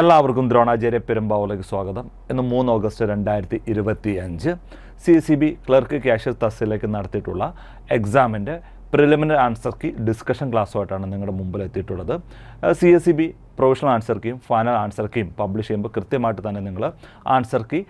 എല്ലാവർക്കും ദ്രോണാചാര്യ പെരുമ്പാവൂലേക്ക് സ്വാഗതം. ഇന്ന് മൂന്ന് ഓഗസ്റ്റ് രണ്ടായിരത്തി ഇരുപത്തി അഞ്ച് C C B clerk cash തസ്സിലേക്ക് നടത്തിയിട്ടുള്ള എക്സാമിന്റെ പ്രിലിമിനറി ആൻസർ കീ ഡിസ്കഷൻ ക്ലാസ്സുമായിട്ടാണ് നിങ്ങളുടെ മുമ്പിൽ എത്തിയിട്ടുള്ളത്. C S C B professional answer കീയും ഫൈനൽ ആൻസർ കീയും പബ്ലിഷ് ചെയ്യുമ്പോൾ കൃത്യമായിട്ട് തന്നെ നിങ്ങൾ ആൻസർ കീ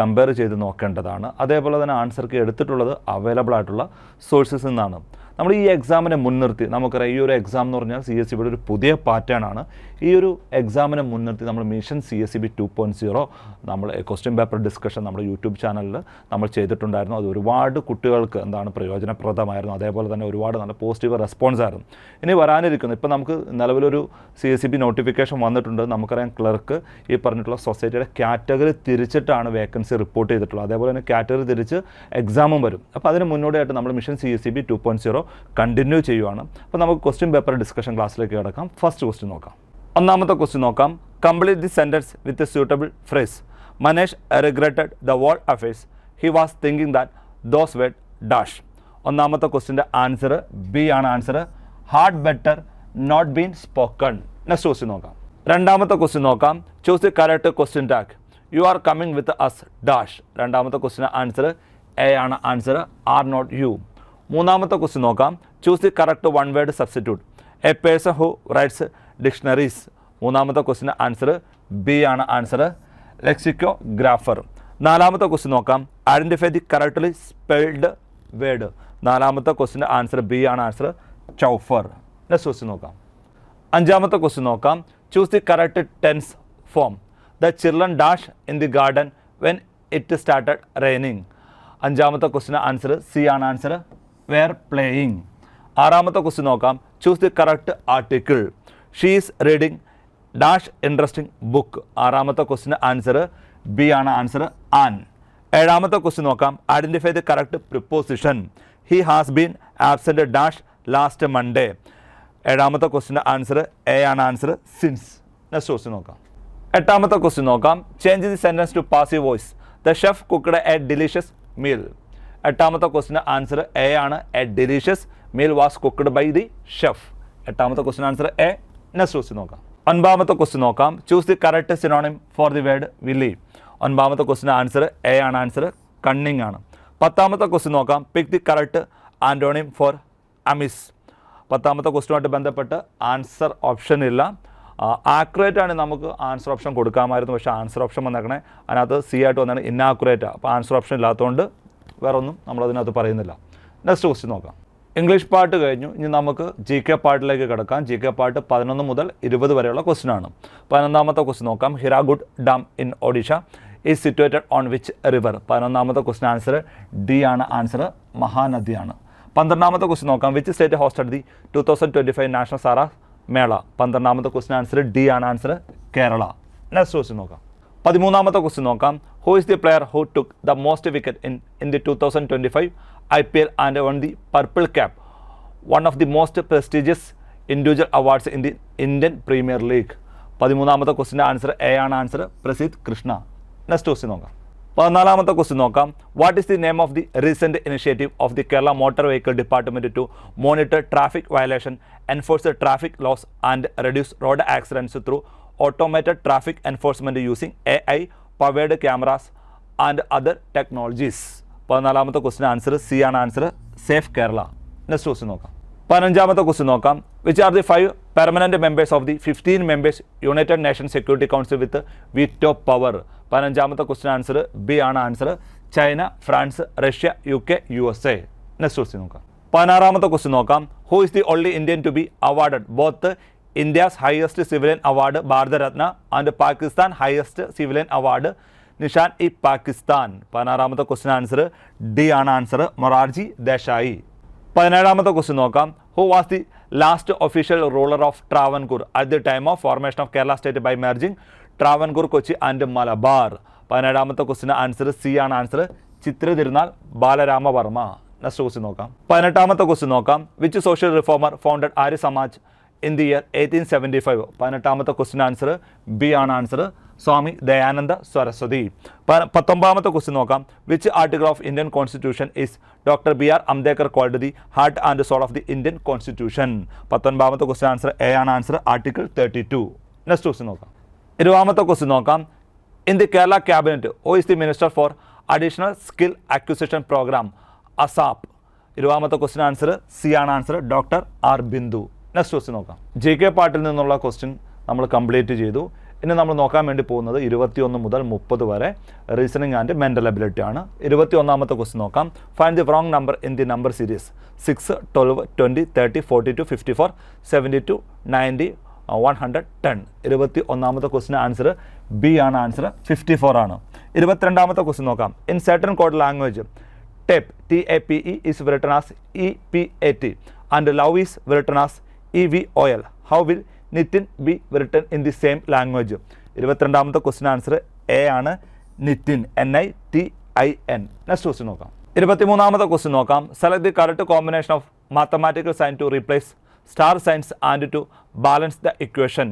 കമ്പയർ ചെയ്ത് നോക്കേണ്ടതാണ്. അതേപോലെ തന്നെ ആൻസർ കീ എടുത്തിട്ടുള്ളത് അവൈലബിൾ ആയിട്ടുള്ള സോഴ്സസ് നിന്നാണ്. നമ്മൾ ഈ എക്സാമിനെ മുൻനിർത്തി നമുക്കറിയാം ഈ ഒരു എക്സാം എന്ന് പറഞ്ഞാൽ സി എസ് സി ബിയുടെ ഒരു പുതിയ പാറ്റേൺ ആണ് ഈ ഒരു എക്സാമിനെ മുൻനിർത്തി നമ്മൾ mission C S C B two point zero നമ്മൾ ക്വസ്റ്റ്യൻ പേപ്പർ ഡിസ്കഷൻ നമ്മുടെ യൂട്യൂബ് ചാനലിൽ നമ്മൾ ചെയ്തിട്ടുണ്ടായിരുന്നു. അത് ഒരുപാട് കുട്ടികൾക്ക് എന്താണ് പ്രയോജനപ്രദമായിരുന്നു. അതേപോലെ തന്നെ ഒരുപാട് നല്ല പോസിറ്റീവ് റെസ്പോൺസ് ആയിരുന്നു. ഇനി വരാനിരിക്കുന്നു. ഇപ്പോൾ നമുക്ക് നിലവിലൊരു C S C B notification വന്നിട്ടുണ്ട്. നമുക്കറിയാം ക്ലർക്ക് ഈ പറഞ്ഞിട്ടുള്ള സൊസൈറ്റിയുടെ കാറ്റഗറി തിരിച്ചിട്ടാണ് വേക്കൻസി റിപ്പോർട്ട് ചെയ്തിട്ടുള്ളത്. അതേപോലെ തന്നെ കാറ്റഗറി തിരിച്ച് എക്സാമും വരും. അപ്പോൾ അതിന് മുന്നോടിയായിട്ട് നമ്മൾ mission C S C B two point zero continue ചെയ്യുവാണ്. അപ്പോൾ നമുക്ക് ക്വസ്റ്റ്യൻ പേപ്പർ ഡിസ്കഷൻ ക്ലാസ്സിലേക്ക് കിടക്കാം. ഫസ്റ്റ് ക്വസ്റ്റ്യൻ നോക്കാം. ഒന്നാമത്തെ ക്വസ്റ്റ്യൻ നോക്കാം. Complete the sentence with a suitable phrase Manesh regretted the world affairs he was thinking that those word dash ഒന്നാമത്തെ ക്വസ്റ്റിന്റെ ആൻസർ ബി ആണ് answer had better not been spoken next question നോക്കാം. രണ്ടാമത്തെ question നോക്കാം. Choose the correct question tag you are coming with us dash രണ്ടാമത്തെ ക്വസ്റ്റിന്റെ answer A ആണ് answer are not you മൂന്നാമത്തെ ക്വസ്റ്റ്യൻ നോക്കാം. Choose the correct one word substitute a person who writes dictionaries മൂന്നാമത്തെ ക്വസ്റ്റിന്റെ ആൻസർ ബി ആണ് answer lexicographer നാലാമത്തെ question നോക്കാം. Identify the correctly spelled word നാലാമത്തെ ക്വസ്റ്റിന്റെ ആൻസർ ബി ആണ് ആൻസർ ചൗഫർ നെക്സ്റ്റ് ക്വസ്റ്റ്യൻ നോക്കാം. അഞ്ചാമത്തെ ക്വസ്റ്റ്യൻ നോക്കാം. Choose the correct tense form the children dash in the garden when it started raining അഞ്ചാമത്തെ ക്വസ്റ്റിന്റെ ആൻസർ സി ആണ് ആൻസർ വെയർ പ്ലേയിങ് ആറാമത്തെ ക്വസ്റ്റ്യൻ നോക്കാം. Choose the correct article she's reading dash interesting book ആറാമത്തെ ക്വസ്റ്റിന് answer B ആണ് answer an ഏഴാമത്തെ question നോക്കാം. Identify the correct preposition he has been absent dash last Monday ഏഴാമത്തെ ക്വസ്റ്റിന്റെ answer A ആണ് answer since next question നോക്കാം. എട്ടാമത്തെ question നോക്കാം. Change the sentence to passive voice the chef cooked a delicious meal എട്ടാമത്തെ ക്വസ്റ്റിന്റെ answer A ആണ്. A delicious meal was cooked by the chef എട്ടാമത്തെ ക്വസ്റ്റിന് ആൻസർ എ നെക്സ്റ്റ് ക്വസ്റ്റ്യൻ നോക്കാം. ഒൻപതാമത്തെ ക്വസ്റ്റ്യൻ നോക്കാം. Choose the correct synonym for the word wily ഒൻപതാമത്തെ ക്വസ്റ്റിന്റെ ആൻസർ എ ആണ്. ആൻസർ കണ്ണിങ് ആണ്. പത്താമത്തെ ക്വസ്റ്റ്യൻ നോക്കാം. Pick the correct antonym for amiss പത്താമത്തെ ക്വസ്റ്റുമായിട്ട് ബന്ധപ്പെട്ട് ആൻസർ ഓപ്ഷൻ ഇല്ല. ആക്യുറേറ്റ് ആണ് നമുക്ക് ആൻസർ ഓപ്ഷൻ കൊടുക്കാമായിരുന്നു. പക്ഷേ ആൻസർ ഓപ്ഷൻ വന്നേക്കണേ. അതിനകത്ത് സി ആയിട്ട് വന്നാണ് ഇന്നാക്യുറേറ്റ് അപ്പോൾ ആൻസർ ഓപ്ഷൻ ഇല്ലാത്തതുകൊണ്ട് വേറെ ഒന്നും നമ്മളതിനകത്ത് പറയുന്നില്ല. നെക്സ്റ്റ് ക്വസ്റ്റ്യൻ നോക്കാം. ഇംഗ്ലീഷ് പാട്ട് കഴിഞ്ഞു. ഇനി നമുക്ക് ജി കെ പാട്ടിലേക്ക് കിടക്കാം. ജി കെ പാട്ട് പതിനൊന്ന് മുതൽ ഇരുപത് വരെയുള്ള ക്വസ്റ്റ്യൻ ആണ്. പതിനൊന്നാമത്തെ ക്വസ്റ്റ്യൻ നോക്കാം. Hirakud dam in Odisha is situated on which river പതിനൊന്നാമത്തെ ക്വസ്റ്റ്യൻ ആൻസർ ഡി ആണ്. ആൻസർ മഹാനദിയാണ്. പന്ത്രണ്ടാമത്തെ ക്വസ്റ്റ്യൻ നോക്കാം. Which state hosted the two thousand twenty five national Saras Mela പന്ത്രണ്ടാമത്തെ ക്വസ്റ്റ്യൻ ആൻസർ ഡി ആണ്. ആൻസർ കേരള. നെക്സ്റ്റ് ക്വസ്റ്റ്യൻ നോക്കാം. പതിമൂന്നാമത്തെ question നോക്കാം. Who is the player who took the most wicket in in the two thousand twenty five I P L and won the purple cap one of the most prestigious individual awards in the Indian Premier League പതിമൂന്നാമത്തെ ക്വസ്റ്റിന്റെ answer A ആണ്. Answer Prasidh Krishna. Next question നോക്കാം. പതിനാലാമത്തെ question നോക്കാം. What is the name of the recent initiative of the Kerala motor vehicle department to monitor traffic violation enforce traffic laws and reduce road accidents through automated traffic enforcement A I powered cameras and other technologies പതിനാലാമത്തെ question answer C ആണ് answer safe Kerala next question നോക്കാം. പതിനഞ്ചാമത്തെ question നോക്കാം. Which are the five permanent members of the fifteen members United Nation Security Council with veto power പതിനഞ്ചാമത്തെ question answer B ആണ് answer China France Russia U K U S A next question നോക്കാം. പതിനാറാമത്തെ question നോക്കാം. Who is the only Indian to be awarded both India's highest civilian award Bharat Ratna and Pakistan highest civilian award Nishan e Pakistan പതിനാറാമത്തെ question answer D ആണ് answer Morarji Desai. പതിനേഴാമത്തെ question നോക്കാം. Who was the last official ruler of Travancore at the time of formation of Kerala state by merging Travancore Kochi and Malabar പതിനേഴാമത്തെ ക്വസ്റ്റിന് answer C ആണ് answer Chithira Thirunal Balarama Varma next question നോക്കാം. പതിനെട്ടാമത്തെ question നോക്കാം. Which social reformer founded Arya Samaj in the year eighteen seventy five പതിനെട്ടാമത്തെ question answer B ആണ് answer Swami Dayananda Saraswati. പത്തൊമ്പതാമത്തെ question നോക്കാം. Which article of Indian constitution is doctor B R Ambedkar called the heart and soul of the Indian constitution പത്തൊൻപതാമത്തെ question answer A ആണ് answer article thirty two next question നോക്കാം. ഇരുപതാമത്തെ question നോക്കാം. In the Kerala cabinet who is the minister for additional skill acquisition program ASAP ഇരുപതാമത്തെ question answer C ആണ് answer doctor R Bindu next question നോക്കാം. J K പാട്ടിൽ നിന്നുള്ള question നമ്മൾ complete ചെയ്തു. ഇനി നമ്മൾ നോക്കാൻ വേണ്ടി പോകുന്നത് ഇരുപത്തിയൊന്ന് മുതൽ മുപ്പത് വരെ റീസണിങ് ആൻഡ് മെന്റൽ അബിലിറ്റി ആണ്. ഇരുപത്തി ഒന്നാമത്തെ ക്വസ്റ്റ്യൻ നോക്കാം. Find the wrong number in the number series six twelve twenty thirty forty two fifty four seventy two ninety one hundred ten ഇരുപത്തി ഒന്നാമത്തെ ക്വസ്റ്റിന് ആൻസർ ബി ആണ് ആൻസർ ഫിഫ്റ്റി ഫോർ ആണ്. ഇരുപത്തിരണ്ടാമത്തെ ക്വസ്റ്റ്യൻ നോക്കാം. In certain code language tape T A P E is written as E P A T and love is written as E V O L how will Nitin be written in the same language ഇരുപത്തിരണ്ടാമത്തെ question answer A ആണ് Nitin N I T I N next question നോക്കാം. ഇരുപത്തിമൂന്നാമത്തെ question നോക്കാം. Select the correct combination of mathematical sign to replace star signs and to balance the equation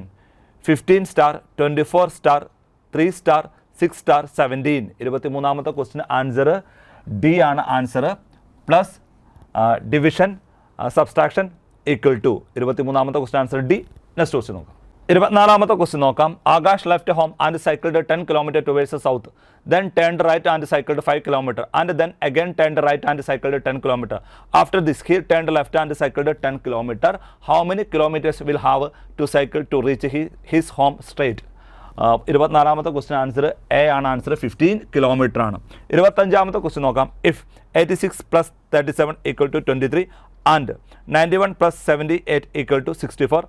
fifteen star twenty four star three star six star seventeen ഇരുപത്തിമൂന്നാമത്തെ question answer D ആണ് answer plus division subtraction equal to ഇരുപത്തിമൂന്നാമത്തെ question answer D next question നോക്കാം. ഇരുപത്തിനാലാമത്തെ question നോക്കാം. Akash left home and cycled ten kilometer towards south then turned right and cycled five kilometer and then again turned right and cycled ten kilometer after this he turned left and cycled ten kilometer how many kilometers will have to cycle to reach he his home straight ഇരുപത്തിനാലാമത്തെ question answer A ആണ്. Answer fifteen kilometre ആണ്. ഇരുപത്തഞ്ചാമത്തെ question നോക്കാം. If eighty six plus thirty seven equal to twenty three seventy eight equal to sixty four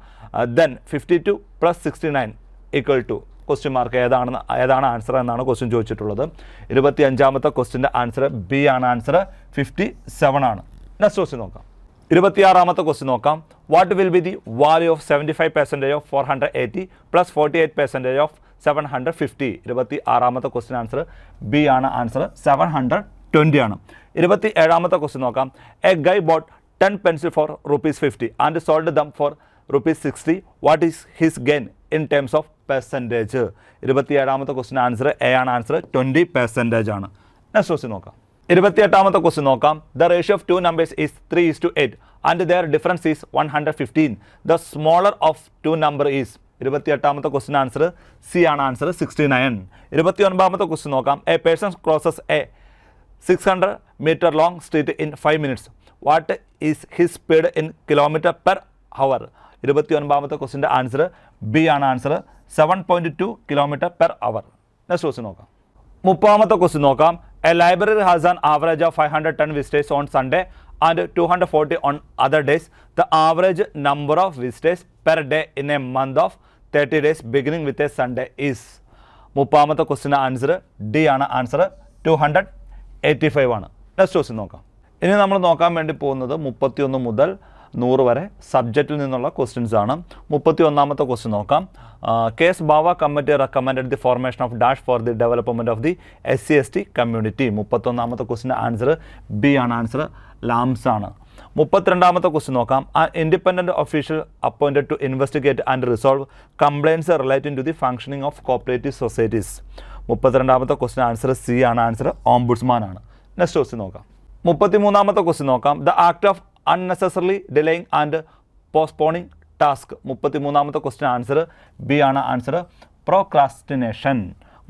then fifty two plus sixty nine equal to question mark ഏതാണെന്ന് ഏതാണ് answer എന്നാണ് question ചോദിച്ചിട്ടുള്ളത്. ഇരുപത്തി അഞ്ചാമത്തെ ക്വസ്റ്റിന്റെ ആൻസർ ബി ആണ് answer fifty seven ആണ്. Next question നോക്കാം. ഇരുപത്തിയാറാമത്തെ ക്വസ്റ്റ്യൻ നോക്കാം. What will be the value of seventy five percentage of four hundred eighty plus forty eight percentage of seven hundred fifty ഇരുപത്തി ആറാമത്തെ ക്വസ്റ്റ്യൻ ആൻസർ ബി ആണ് answer seven hundred twenty ആണ്. ഇരുപത്തി ഏഴാമത്തെ question നോക്കാം. A guy bought ten pencil for rupees fifty and sold them for rupees sixty what is his gain in terms of percentage ഇരുപത്തി ഏഴാമത്തെ question answer A ആണ് answer twenty percentage ആണ്. Next question നോക്കാം. ഇരുപത്തിയെട്ടാമത്തെ question നോക്കാം. The ratio of two numbers is three is to eight and their difference is one hundred fifteen the smaller of two number is ഇരുപത്തിയെട്ടാമത്തെ question answer C ആണ് answer sixty nine ഇരുപത്തി ഒൻപതാമത്തെ question നോക്കാം. A person crosses a six hundred meter long street in five minutes what is his speed in kilometer per hour ഇരുപത്തി ഒൻപതാമത്തെ ക്വസ്റ്റിന്റെ answer B ആണ് answer seven point two kilometer per hour next question നോക്കാം. മുപ്പതാമത്തെ question നോക്കാം. A library has an average of five hundred ten visitors on Sunday and two hundred forty on other days the average number of visitors per day in a month of thirty days beginning with a Sunday is മുപ്പതാമത്തെ ക്വസ്റ്റിന്റെ answer D ആണ് answer two hundred eighty five ആണ്. Next question നോക്കാം. ഇനി നമ്മൾ നോക്കാൻ വേണ്ടി പോകുന്നത് മുപ്പത്തിയൊന്ന് മുതൽ നൂറ് വരെ സബ്ജക്റ്റിൽ നിന്നുള്ള ക്വസ്റ്റ്യൻസ് ആണ്. മുപ്പത്തി ഒന്നാമത്തെ ക്വസ്റ്റ്യൻ നോക്കാം case Bava committee recommend the formation of dash for the development of the S C S T community മുപ്പത്തൊന്നാമത്തെ ക്വസ്റ്റിന്റെ ആൻസർ ബി ആണ് ആൻസർ ലാംസ് ആണ്. മുപ്പത്തിരണ്ടാമത്തെ ക്വസ്റ്റ്യൻ നോക്കാം. A independent official appointed to investigate and resolve complaints relating to the functioning of cooperative societies മുപ്പത്തിരണ്ടാമത്തെ question answer C ആണ്. Answer ombudsman ആണ്. Next question നോക്കാം. മുപ്പത്തിമൂന്നാമത്തെ ക്വസ്റ്റ്യൻ നോക്കാം. The act of unnecessarily delaying and postponing task മുപ്പത്തിമൂന്നാമത്തെ question answer B ആണ് answer procrastination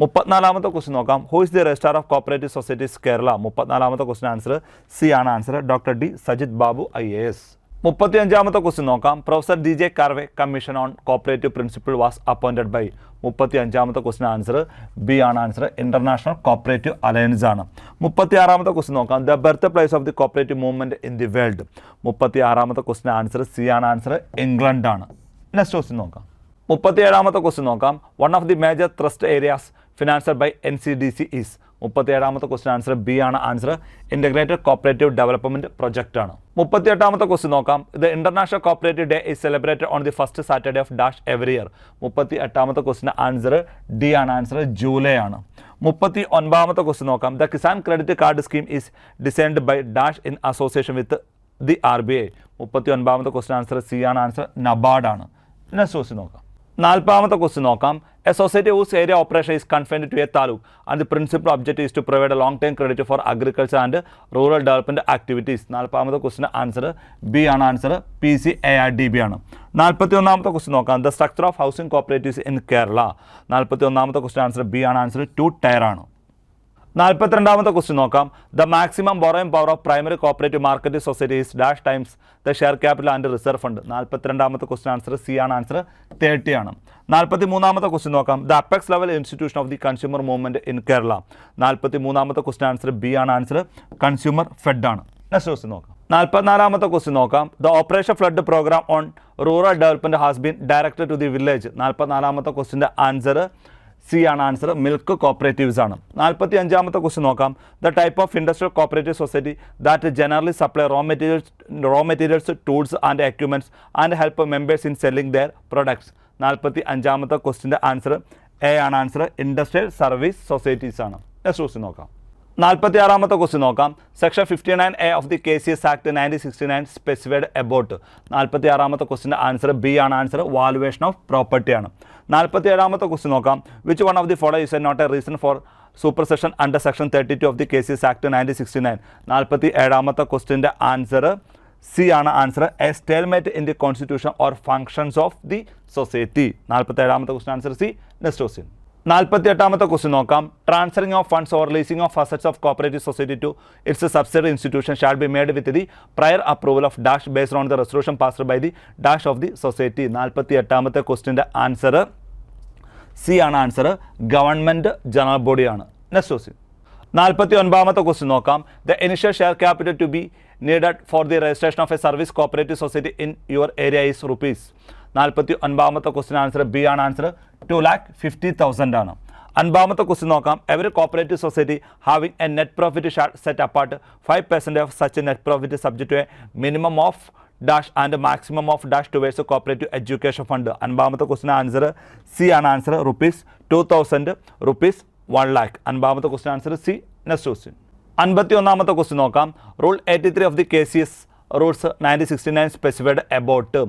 മുപ്പത്തിനാലാമത്തെ question നോക്കാം. Who is the registrar of cooperative societies Kerala മുപ്പത്തിനാലാമത്തെ question answer C ആണ് answer doctor D Sajith Babu I A S മുപ്പത്തി അഞ്ചാമത്തെ question നോക്കാം. Professor D J Karve commission on cooperative principle was appointed by മുപ്പത്തി അഞ്ചാമത്തെ question answer B ആണ് answer international cooperative alliance ആണ്. മുപ്പത്തി ആറാമത്തെ ക്വസ്റ്റ്യൻ നോക്കാം. The birth place of the cooperative movement in the world. മുപ്പത്തി ആറാമത്തെ ക്വസ്റ്റ്യൻ ആൻസർ സി ആണ് ആൻസർ ഇംഗ്ലണ്ട് ആണ്. നെക്സ്റ്റ് ക്വസ്റ്റ്യൻ നോക്കാം. മുപ്പത്തി ഏഴാമത്തെ ക്വസ്റ്റ്യൻ നോക്കാം. One of the major thrust areas financed by N C D C is മുപ്പത്തി ഏഴാമത്തെ ക്വസ്റ്റ്യൻ ആൻസർ ബി ആണ് answer integrated cooperative development project ആണ്. മുപ്പത്തി എട്ടാമത്തെ ക്വസ്റ്റ്യൻ നോക്കാം. ഇത് international cooperative day is celebrated on the first Saturday of dash every year മുപ്പത്തി എട്ടാമത്തെ ക്വസ്റ്റിന്റെ ആൻസർ ഡി ആണ്. ആൻസർ ജൂലൈ ആണ്. മുപ്പത്തി ഒൻപതാമത്തെ ക്വസ്റ്റ്യൻ നോക്കാം. The Kisan credit card scheme is designed by dash in association with the R B I മുപ്പത്തി ഒൻപതാമത്തെ ക്വസ്റ്റ്യൻ ആൻസർ സി ആണ്. ആൻസർ നബാർഡ് ആണ്. നെക്സ്റ്റ് ക്വസ്റ്റ്യൻ നോക്കാം. നാൽപ്പതാമത്തെ ക്വസ്റ്റ്യൻ നോക്കാം. A society whose area operation is confined to a taluk and the principal objective is to provide a long-term credit for agriculture and rural development activities. Nalpamata question answer B ആണ് answer P C A R D B ആണ് നാൽപ്പത്തി ഒന്നാമത്തെ question നോക്കാം the structure of housing cooperatives in Kerala നാൽപ്പത്തി ഒന്നാമത്തെ question answer B ആണ് answer two tier ആണ് നാൽപ്പത്തിരണ്ടാമത്തെ ക്വസ്റ്റ്യൻ നോക്കാം. The maximum borrowing power of primary cooperative market societies dash times the share capital and reserve fund നാൽപ്പത്തിരണ്ടാമത്തെ question answer C ആണ്. Answer thirty ആണ്. നാൽപ്പത്തി മൂന്നാമത്തെ ക്വസ്റ്റ്യൻ നോക്കാം. The apex level institution of the consumer movement in Kerala നാൽപ്പത്തി മൂന്നാമത്തെ question answer B ആണ്. Answer consumer fed ആണ്. Next question നോക്കാം. നാൽപ്പത്തിനാലാമത്തെ ക്വസ്റ്റ്യൻ നോക്കാം. The operation flood programme on rural development has been directed to the village നാൽപ്പത്തിനാലാമത്തെ ക്വസ്റ്റിന്റെ answer C ആണ് answer milk cooperatives ആണ്. നാൽപ്പത്തി അഞ്ചാമത്തെ ക്വസ്റ്റ്യൻ നോക്കാം. The type of industrial cooperative society that generally supply raw materials raw materials tools and equipments and help members in selling their products നാൽപ്പത്തി അഞ്ചാമത്തെ ക്വസ്റ്റിന്റെ answer A ആണ് answer industrial service societies ആണ്. Next question നോക്കാം. നാൽപ്പത്തി ആറാമത്തെ question നോക്കാം. Section fifty nine A of the K C S act nineteen sixty nine specified about. നാൽപ്പത്തി ആറാമത്തെ ക്വസ്റ്റിന്റെ ആൻസർ ബി ആണ്. ആൻസർ വാലുവേഷൻ ഓഫ് പ്രോപ്പർട്ടി ആണ്. നാൽപ്പത്തി ഏഴാമത്തെ ക്വസ്റ്റ്യൻ നോക്കാം. Which one of the follow is a not a reason for supersession under section thirty two of the K C S act nineteen sixty nine? നാൽപ്പത്തി ഏഴാമത്തെ ക്വസ്റ്റിന്റെ answer C ആണ്. Answer a stalemate in the constitution or functions of the society നാൽപ്പത്തി ഏഴാമത്തെ question answer C. Next question നാൽപ്പത്തി എട്ടാമത്തെ question നോക്കാം. Transferring of funds or leasing of assets of cooperative society to its subsidiary institution shall be made with the prior approval of dash based on the resolution passed by the dash of the society നാൽപ്പത്തി എട്ടാമത്തെ ക്വസ്റ്റിന്റെ answer C ആണ് answer government general ബോഡിയാണ് next question നാൽപ്പത്തി ഒൻപതാമത്തെ question നോക്കാം. The initial share capital to be needed for the registration of a service cooperative society in your area is rupees നാൽപ്പത്തി ഒൻപതാമത്തെ ക്വസ്റ്റ്യൻ ആൻസർ ബി ആണ് answer two lakh fifty thousand ആണ്. അൻപതാമത്തെ question നോക്കാം. Every cooperative society having a net profit shall set apart five percent of such net profit subject to a minimum of dash and maximum of dash towards cooperative education fund അൻപതാമത്തെ question answer C ആണ് answer rupees two thousand rupees one lakh അൻപതാമത്തെ question answer C next question അൻപത്തി ഒന്നാമത്തെ question നോക്കാം. Rule eighty three of the K C S rules nineteen sixty nine specified about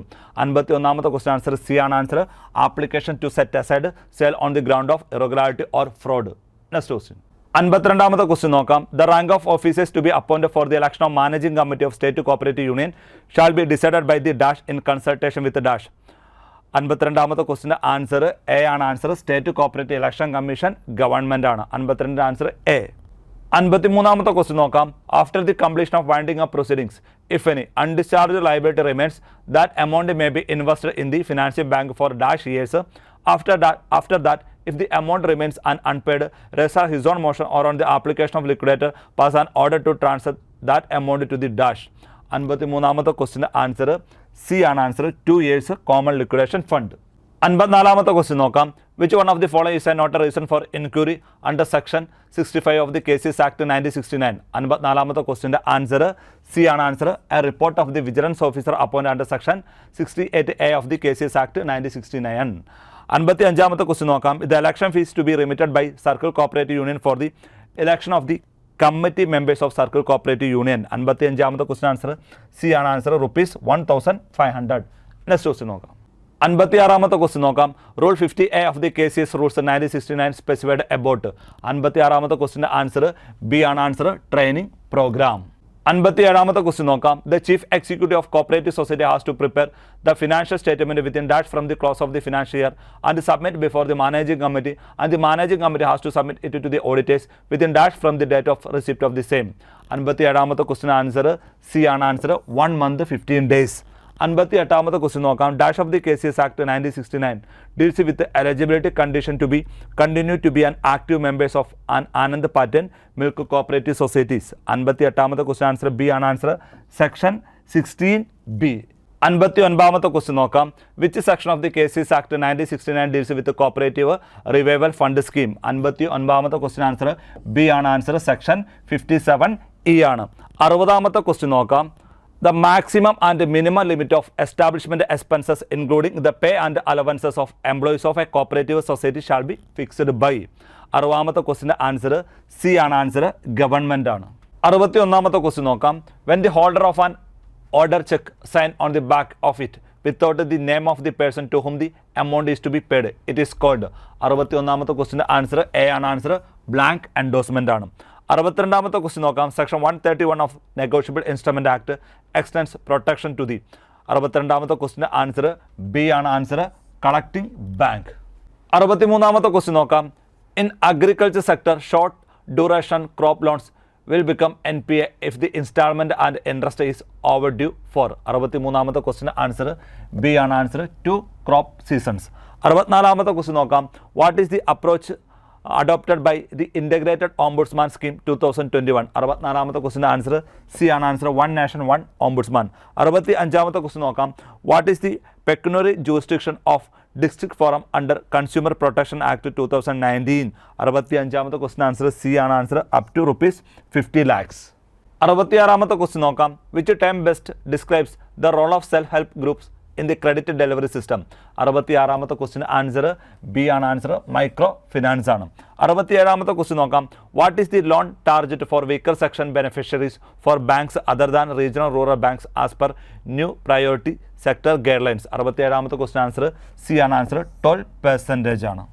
അൻപത്തി ഒന്നാമത്തെ question answer C ആണ് answer application to set aside sale on the ground of irregularity or fraud next question അൻപത്തിരണ്ടാമത്തെ question നോക്കാം. The rank of officers to be appoint for the election of managing committee of state cooperative union shall be decided by the dash in consultation with dash അൻപത്തിരണ്ടാമത്തെ ക്വസ്റ്റിന്റെ answer A ആണ്. Answer state cooperative election commission government ആണ്. അൻപത്തിരണ്ടിന്റെ answer A അൻപത്തിമൂന്നാമത്തെ question നോക്കാം. After the completion of winding of proceedings if any undischarge liability remains that amount may be invested in the financial bank for dash years after that after that if the amount remains un- unpaid, റെസ his own motion or on the application of liquidator pass an order to transfer that amount to the dash. അൻപത്തി മൂന്നാമത്തെ ക്വസ്റ്റിന്റെ answer C ആണ് answer two years common liquidation fund അൻപത്തിനാലാമത്തെ question നോക്കാം. Which one of the follow is a not a reason for inquiry under section sixty five of the K C S act nineteen sixty nine അൻപത്തിനാലാമത്തെ ക്വസ്റ്റിന്റെ answer C ആണ് answer a report of the vigilance officer appoint under section sixty eight A of the K C S act nineteen sixty nine അൻപത്തി അഞ്ചാമത്തെ question നോക്കാം. ഇത് election fees to be remitted by circle cooperative union for the election of the committee members of circle cooperative union അൻപത്തി അഞ്ചാമത്തെ question answer C ആണ് answer rupees one thousand five hundred next question നോക്കാം. അൻപത്തി ആറാമത്തെ question നോക്കാം. Rule fifty A of the K C S rules nineteen sixty nine specified about അൻപത്തി ആറാമത്തെ ക്വസ്റ്റിന്റെ ആൻസർ ബി ആണ് ആൻസർ ട്രെയിനിങ് പ്രോഗ്രാം അൻപത്തി ഏഴാമത്തെ ക്വസ്റ്റ്യൻ നോക്കാം. The chief executive of cooperative society has to prepare the financial statement within dash from the close of the financial year and submit before the managing committee and the managing committee has to submit it to the auditors within dash from the date of receipt of the same അൻപത്തി ഏഴാമത്തെ question answer C ആണ് answer one month fifteen days അൻപത്തി എട്ടാമത്തെ question നോക്കാം. Dash of the K C S act nineteen sixty nine deals with eligibility condition to be continue to be an active members of Anand pattern milk cooperative societies അൻപത്തി എട്ടാമത്തെ question answer B ആണ് answer section sixteen B അൻപത്തി ഒൻപതാമത്തെ question നോക്കാം. Which section of the K C S act nineteen sixty nine deals with cooperative revival fund scheme അൻപത്തി ഒൻപതാമത്തെ question answer B ആണ് answer section fifty seven E ആണ്. അറുപതാമത്തെ question നോക്കാം. The maximum and minimum limit of establishment expenses including the pay and allowances of employees of a cooperative society shall be fixed by അറുപതാമത്തെ ക്വസ്റ്റിന്റെ answer C ആണ് answer government ആണ്. അറുപത്തി ഒന്നാമത്തെ question നോക്കാം. When the holder of an order cheque sign on the back of it without the name of the person to whom the amount is to be paid it is called അറുപത്തി ഒന്നാമത്തെ ക്വസ്റ്റിന്റെ answer A ആണ് answer blank endorsement ആണ്. അറുപത്തിരണ്ടാമത്തെ question നോക്കാം. Section one thirty one of negotiable instrument act extends protection to the അറുപത്തിരണ്ടാമത്തെ ക്വസ്റ്റിന്റെ answer B ആണ് answer collecting bank അറുപത്തിമൂന്നാമത്തെ ക്വസ്റ്റ്യൻ നോക്കാം. In agriculture sector short duration crop loans will become N P A if the instalment and interest is over due for അറുപത്തി മൂന്നാമത്തെ ക്വസ്റ്റിന് answer B ആണ് answer two crop seasons അറുപത്തിനാലാമത്തെ question നോക്കാം. What is the approach adopted by the integrated ombudsman scheme two thousand twenty one അറുപത്തിനാലാമത്തെ ക്വസ്റ്റിന്റെ answer C ആണ്. Answer one nation one ombudsman അറുപത്തി അഞ്ചാമത്തെ ക്വസ്റ്റ്യൻ നോക്കാം. What is the pecuniary jurisdiction of district forum under consumer protection act two thousand nineteen അറുപത്തി അഞ്ചാമത്തെ question answer C ആണ്. Answer up to rupees fifty lakhs അറുപത്തിയാറാമത്തെ question നോക്കാം. Which time best describes the role of self help groups in the credit delivery system അറുപത്തി ആറാമത്തെ question answer B ആണ് answer micro finance ആണ്. അറുപത്തി ഏഴാമത്തെ question നോക്കാം. What is the loan target for weaker section beneficiaries for banks other than regional rural banks as per new priority sector guidelines അറുപത്തിയേഴാമത്തെ question answer C ആണ് answer twelve percentage ആണ്.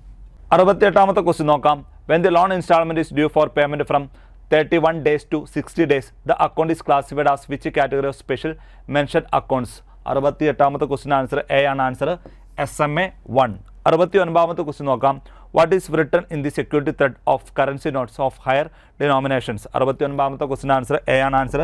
അറുപത്തി എട്ടാമത്തെ question നോക്കാം. When the loan instalment is due for payment from thirty one days to sixty days the account is classified as which category of special mention accounts അറുപത്തി എട്ടാമത്തെ question answer A ആണ് answer S M A one അറുപത്തി ഒൻപതാമത്തെ question നോക്കാം. What is written in the security thread of currency notes of higher denominations അറുപത്തി ഒൻപതാമത്തെ question answer A ആണ് answer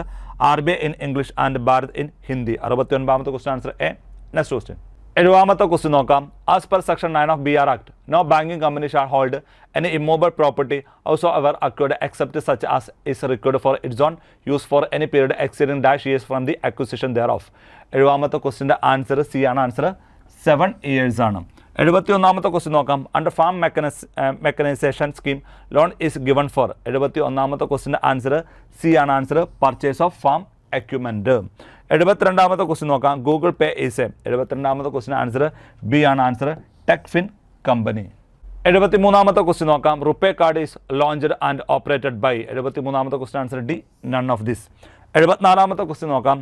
R B I in English and Bharat in Hindi അറുപത്തി ഒൻപതാമത്തെ question answer A next question എഴുപതാമത്തെ question നോക്കാം. As per section nine of B R act no banking company shall hold any immovable property howsoever acquired except such as is required for its own use for any period exceeding dash years from the acquisition thereof എഴുപതാമത്തെ ക്വസ്റ്റിന്റെ answer C ആണ്. Answer seven years ആണ്. എഴുപത്തി ഒന്നാമത്തെ question നോക്കാം. Under farm mechanise mechanisation scheme loan is given for എഴുപത്തി ഒന്നാമത്തെ ക്വസ്റ്റിന്റെ answer C ആണ്. Answer purchase of farm equipment എഴുപത്തിരണ്ടാമത്തെ question നോക്കാം. ഗൂഗിൾ പേ ഈസ് എ എഴുപത്തിരണ്ടാമത്തെ ക്വസ്റ്റ്യൻ ആൻസർ ബി ആണ് ആൻസർ ടെക്ഫിൻ കമ്പനി എഴുപത്തി മൂന്നാമത്തെ ക്വസ്റ്റ്യൻ നോക്കാം. RuPay card is launched and operated by എഴുപത്തി മൂന്നാമത്തെ question answer D none of this എഴുപത്തിനാലാമത്തെ question നോക്കാം.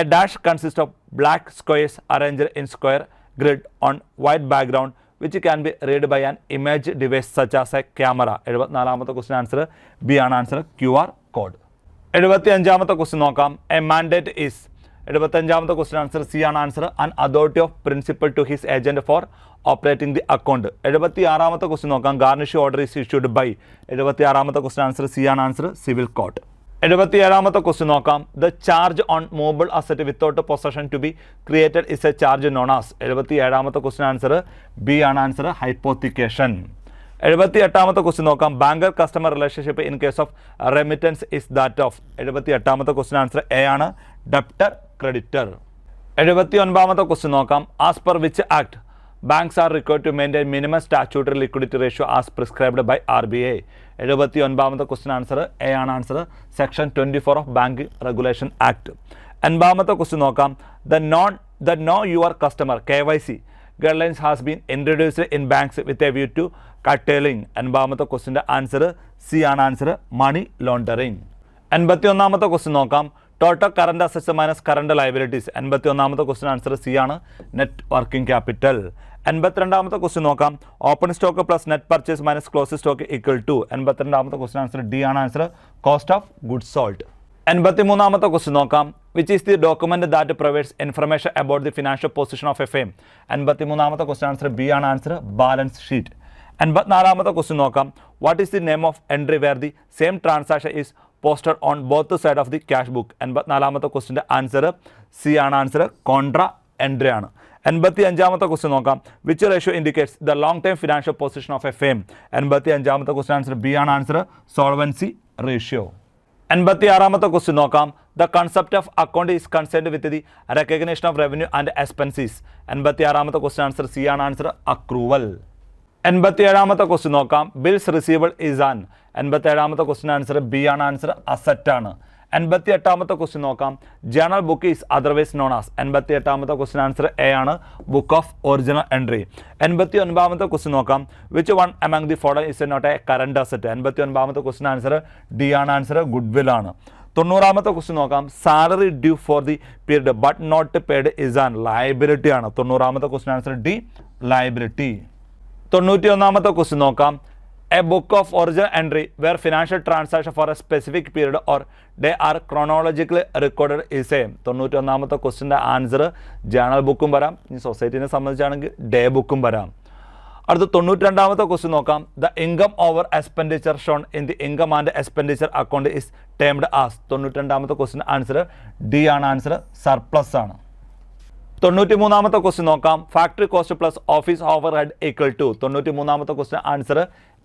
A dash consist of black squares arranged in square grid on white background which can be read by an image device such as a camera എഴുപത്തിനാലാമത്തെ question answer B ആണ് answer Q R code എഴുപത്തി അഞ്ചാമത്തെ question നോക്കാം. A mandate is എഴുപത്തഞ്ചാമത്തെ question answer C ആണ് answer an authority of principal to his agent for operating the account എഴുപത്തി ആറാമത്തെ question നോക്കാം. Garnish order is issued by എഴുപത്തി ആറാമത്തെ ക്വസ്റ്റ്യൻ ആൻസർ സി ആണ് ആൻസർ സിവിൽ കോർട്ട് എഴുപത്തി ഏഴാമത്തെ ക്വസ്റ്റ്യൻ നോക്കാം. The charge on movable asset without possession to be created is a charge known as എഴുപത്തി ഏഴാമത്തെ ക്വസ്റ്റ്യൻ ആൻസർ ബി ആണ് ആൻസർ ഹൈപ്പോത്തിക്കേഷൻ എഴുപത്തി എട്ടാമത്തെ ക്വസ്റ്റ്യൻ നോക്കാം. Banker customer relationship in case of remittance is that of എഴുപത്തി എട്ടാമത്തെ question answer A ആണ്. Debtor creditor എഴുപത്തി ഒൻപതാമത്തെ ക്വസ്റ്റ്യൻ നോക്കാം. As per which act banks are required to maintain minimum statutory liquidity ratio as prescribed by R B I എഴുപത്തി ഒൻപതാമത്തെ question answer A ആണ് answer section twenty four of bank regulation act എൺപതാമത്തെ question നോക്കാം. The known the know your customer K Y C guidelines has been introduced in banks with a view to curtailing എൺപതാമത്തെ ക്വസ്റ്റിന്റെ answer C ആണ് answer money laundering എൺപത്തി ഒന്നാമത്തെ question നോക്കാം. Total current assets minus current liabilities. എൺപത്തി ഒന്നാമത്തെ question answer C ആണ്. Net working capital എൺപത്തിരണ്ടാമത്തെ question നോക്കാം. Open stock plus net purchase minus close stock equal to എൺപത്തിരണ്ടാമത്തെ question answer D ആണ് answer cost of good sold എൺപത്തി മൂന്നാമത്തെ question നോക്കാം. Which is the document that provides information about the financial position of a firm എൺപത്തി മൂന്നാമത്തെ question answer B ആണ് answer balance sheet എൺപത്തിനാലാമത്തെ question നോക്കാം. What is the name of entry where the same transaction is posted on both side of the cash book. എൺപത്തിനാലാമത്തെ ക്വസ്റ്റിന്റെ answer C ആണ് answer. Contra entry ആണ്. എൺപത്തി അഞ്ചാമത്തെ question നോക്കാം. Which ratio indicates the long time financial position of a firm എൺപത്തി അഞ്ചാമത്തെ question answer B ആണ് answer. Solvency ratio എൺപത്തി ആറാമത്തെ ക്വസ്റ്റ്യൻ നോക്കാം. The concept of account is concerned with the recognition of revenue and expenses എൺപത്തി ആറാമത്തെ question answer C ആണ് answer. Accrual എൺപത്തി ഏഴാമത്തെ ക്വസ്റ്റ്യൻ നോക്കാം. ബിൽസ് റിസീവബിൾ ഇസ് ആൻ എൺപത്തി ഏഴാമത്തെ ക്വസ്റ്റ്യൻ ആൻസർ ബി ആണ്. ആൻസർ അസറ്റ് ആണ്. എൺപത്തി എട്ടാമത്തെ ക്വസ്റ്റ്യൻ നോക്കാം. Journal book is otherwise known as എൺപത്തി എട്ടാമത്തെ ക്വസ്റ്റ്യൻ ആൻസർ എ ആണ്. ബുക്ക് ഓഫ് ഒറിജിനൽ എൻട്രി എൺപത്തി ഒൻപതാമത്തെ ക്വസ്റ്റ്യൻ നോക്കാം. Which one among the follow is not a current asset എൺപത്തി ഒൻപതാമത്തെ ക്വസ്റ്റ്യൻ ആൻസർ ഡി ആണ്. ആൻസർ ഗുഡ് വിൽ ആണ്. തൊണ്ണൂറാമത്തെ ക്വസ്റ്റ്യൻ നോക്കാം. Salary due for the period but not paid is an liability ആണ്. തൊണ്ണൂറാമത്തെ ക്വസ്റ്റ്യൻ ആൻസർ ഡി ലയബിലിറ്റി തൊണ്ണൂറ്റി ഒന്നാമത്തെ ക്വസ്റ്റ്യൻ നോക്കാം a book of original entry where financial transaction for a specific period or day are chronologically recorded is a തൊണ്ണൂറ്റി ഒന്നാമത്തെ ക്വസ്റ്റിന്റെ answer journal ബുക്കും വരാം. ഇനി സൊസൈറ്റിനെ സംബന്ധിച്ചാണെങ്കിൽ ഡേ ബുക്കും വരാം. അടുത്ത തൊണ്ണൂറ്റി രണ്ടാമത്തെ ക്വസ്റ്റ്യൻ നോക്കാം. The income over expenditure shown in the income and expenditure account is termed as തൊണ്ണൂറ്റി രണ്ടാമത്തെ ക്വസ്റ്റ്യൻ ആൻസർ ഡി ആണ്. ആൻസർ സർപ്ലസ് ആണ്. തൊണ്ണൂറ്റി മൂന്നാമത്തെ ക്വസ്റ്റ്യൻ നോക്കാം. Factory cost plus office overhead equal to തൊണ്ണൂറ്റി മൂന്നാമത്തെ ക്വസ്റ്റ്യൻ ആൻസർ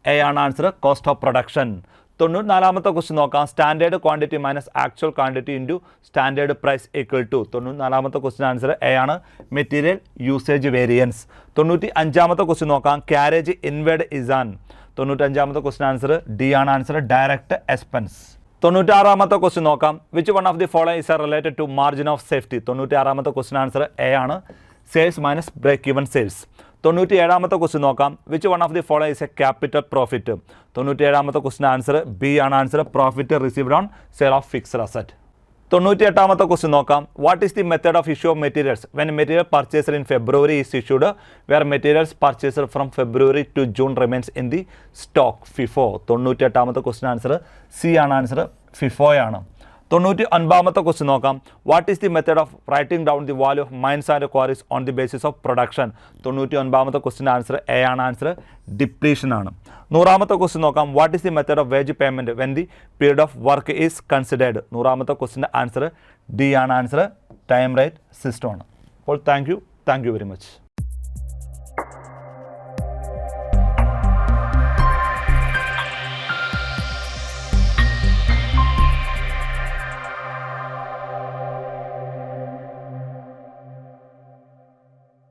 എ ആണ് ആൻസർ കോസ്റ്റ് ഓഫ് പ്രൊഡക്ഷൻ തൊണ്ണൂറ്റി നാലാമത്തെ ക്വസ്റ്റ്യൻ നോക്കാം. Standard quantity minus actual quantity into standard price equal to തൊണ്ണൂറ്റി നാലാമത്തെ ക്വസ്റ്റ്യൻ ആൻസർ എ ആണ് മെറ്റീരിയൽ യൂസേജ് വേരിയൻസ് തൊണ്ണൂറ്റി അഞ്ചാമത്തെ ക്വസ്റ്റ്യൻ നോക്കാം ക്യാരേജ് ഇൻവേഡ് ഇസാൻ തൊണ്ണൂറ്റഞ്ചാമത്തെ ക്വസ്റ്റ്യൻ ആൻസർ ഡി ആണ് ആൻസർ ഡയറക്റ്റ് എക്സ്പെൻസ് തൊണ്ണൂറ്റാറാമത്തെ ക്വസ്റ്റ്യൻ നോക്കാം. Which one of the follow is related to margin of safety തൊണ്ണൂറ്റാറാമത്തെ question answer A ആണ്. Sales minus break even sales തൊണ്ണൂറ്റി ഏഴാമത്തെ ക്വസ്റ്റ്യൻ നോക്കാം. Which one of the follow is a capital profit തൊണ്ണൂറ്റി ഏഴാമത്തെ question answer B ആണ്. Answer profit received on sale of fixed asset തൊണ്ണൂറ്റി എട്ടാമത്തെ question നോക്കാം what is the method of issue of materials when material purchaser in February is issued where materials purchaser from February to June remains in the stock FIFO തൊണ്ണൂറ്റി എട്ടാമത്തെ question answer C ആണ്. Answer ഫിഫോയാണ് തൊണ്ണൂറ്റി ഒൻപതാമത്തെ question നോക്കാം. What is the method of writing down the value of mines and quarries on the basis of production തൊണ്ണൂറ്റി ഒൻപതാമത്തെ question answer A ആണ്. ആൻസർ ഡിപ്ലീഷൻ ആണ്. നൂറാമത്തെ ക്വസ്റ്റ്യൻ നോക്കാം. What is the method of wage payment when the period of work is considered നൂറാമത്തെ ക്വസ്റ്റിന്റെ answer D ആണ്. Answer time rate system ആണ്. അപ്പോൾ thank you thank you very much